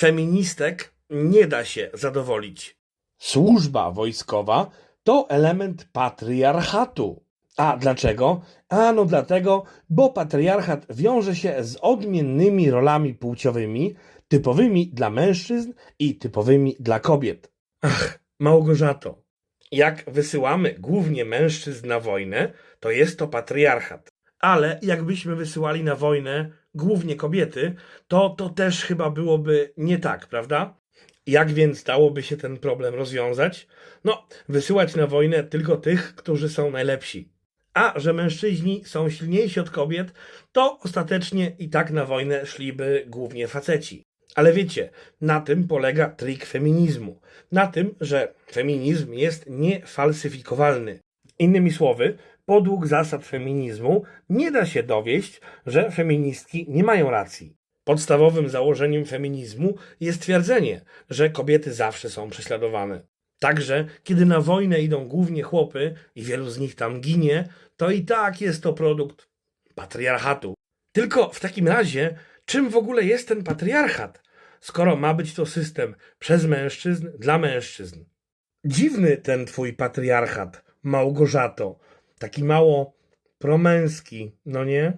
feministek nie da się zadowolić. Służba wojskowa to element patriarchatu. A dlaczego? Ano dlatego, bo patriarchat wiąże się z odmiennymi rolami płciowymi, typowymi dla mężczyzn i typowymi dla kobiet. Ach, Małgorzato, jak wysyłamy głównie mężczyzn na wojnę, to jest to patriarchat. Ale jakbyśmy wysyłali na wojnę głównie kobiety, to to też chyba byłoby nie tak, prawda? Jak więc dałoby się ten problem rozwiązać? No, wysyłać na wojnę tylko tych, którzy są najlepsi. A że mężczyźni są silniejsi od kobiet, to ostatecznie i tak na wojnę szliby głównie faceci. Ale wiecie, na tym polega trik feminizmu. Na tym, że feminizm jest niefalsyfikowalny. Innymi słowy, podług zasad feminizmu nie da się dowieść, że feministki nie mają racji. Podstawowym założeniem feminizmu jest twierdzenie, że kobiety zawsze są prześladowane. Także, kiedy na wojnę idą głównie chłopy i wielu z nich tam ginie, to i tak jest to produkt patriarchatu. Tylko w takim razie, czym w ogóle jest ten patriarchat, skoro ma być to system przez mężczyzn dla mężczyzn? Dziwny ten twój patriarchat, Małgorzato. Taki mało promęski, no nie?